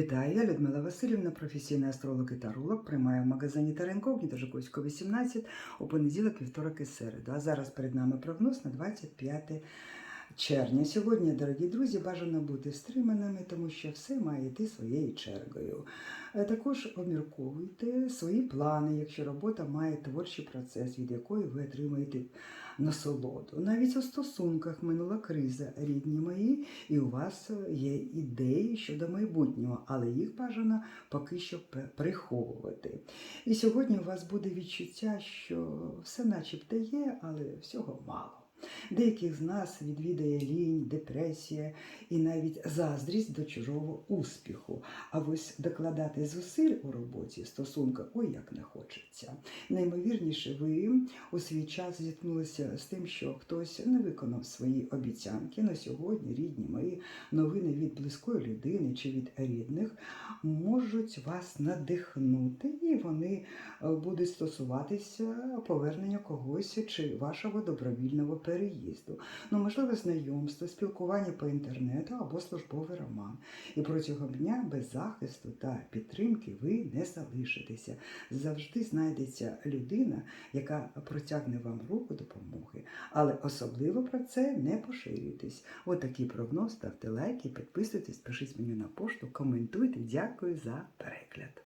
Вітаю, я Людмила Васильівна, професійний астролог і таролог. Приймаю в магазині Теренкогніта Жуковського 18 у понеділок, вівторок і середу. А зараз перед нами прогноз на 25 червня. Сьогодні, дорогі друзі, бажано бути стриманими, тому що все має йти своєю чергою. Е, Також обмірковуйте свої плани, якщо робота має творчий процес, від якої ви отримаєте насолоду. Навіть у стосунках минула криза, рідні мої, і у вас є ідеї щодо майбутнього, але їх бажано поки що приховувати. І сьогодні у вас буде відчуття, що все начебто є, але всього мало. Деяких з нас відвідає лінь, депресія і навіть заздрість до чужого успіху. А ось докладати зусиль у роботі, стосунках, ой, як не хочеться. Наймовірніше, ви у свій час зіткнулися з тим, що хтось не виконав свої обіцянки. На сьогодні рідні мої новини від близької людини чи від рідних можуть вас надихнути, і вони е, будуть стосуватися повернення когось чи вашого добровільного переїзду. Ну, можливо, знайомство, спілкування по інтернету або службовий роман. І протягом дня без захисту та підтримки ви не залишитеся. Завжди знайдеться людина, яка протягне вам руку допомоги. Але особливо про це не поширюйтесь. Отакий прогноз, ставте лайки, підписуйтесь, пишіть мені на пошту, коментуйте. Дякую за перегляд.